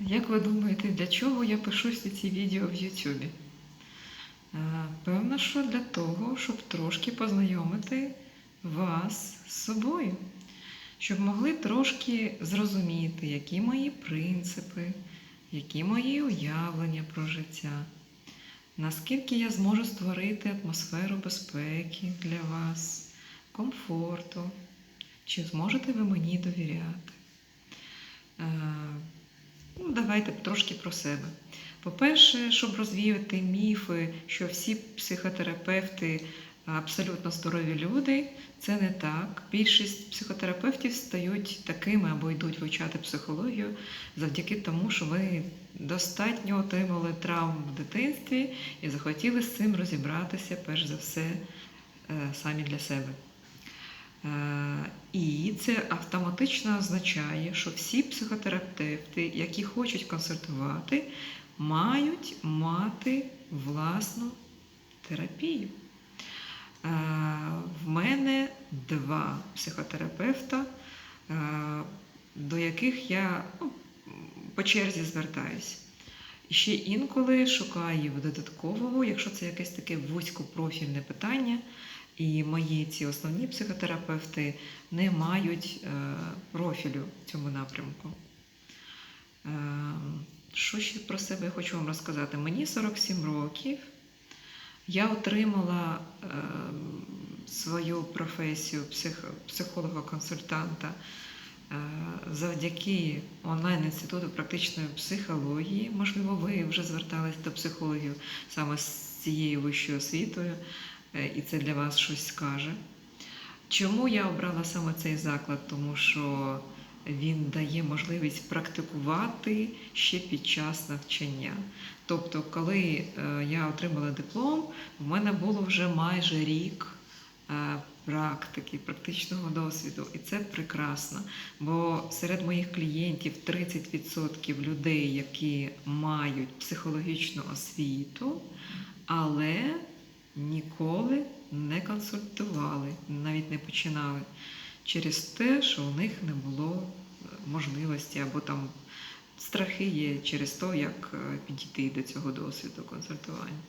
Як ви думаєте, для чого я пишу всі ці відео в Ютубі? Е, Певно, що для того, щоб трошки познайомити вас з собою, щоб могли трошки зрозуміти, які мої принципи, які мої уявлення про життя, наскільки я зможу створити атмосферу безпеки для вас, комфорту, чи зможете ви мені довіряти. Давайте трошки про себе. По-перше, щоб розвіяти міфи, що всі психотерапевти абсолютно здорові люди, це не так. Більшість психотерапевтів стають такими або йдуть вивчати психологію завдяки тому, що вони достатньо отримали травм в дитинстві і захотіли з цим розібратися, перш за все, е, самі для себе. Е, І це автоматично означає, що всі психотерапевти, які хочуть консультувати, мають мати власну терапію. Е, В мене два психотерапевта, е, до яких я ну, по черзі звертаюся. І ще інколи шукаю додаткового, якщо це якесь таке вузькопрофільне питання, і мої ці основні психотерапевти не мають е, профілю в цьому напрямку. Е, що ще про себе хочу вам розказати? Мені 47 років. Я отримала е, свою професію психолога-консультанта завдяки онлайн-інституту практичної психології. Можливо, ви вже звертались до психологів саме з цією вищою освітою, і це для вас щось скаже. Чому я обрала саме цей заклад? Тому що він дає можливість практикувати ще під час навчання. Тобто, коли е, я отримала диплом, в мене було вже майже рік е, практики, практичного досвіду, і це прекрасно. Бо серед моїх клієнтів 30% людей, які мають психологічну освіту, але ніколи не консультували, навіть не починали через те, що у них не було е, можливості або там страхи є через те, як е, підійти до цього досвіду консультування.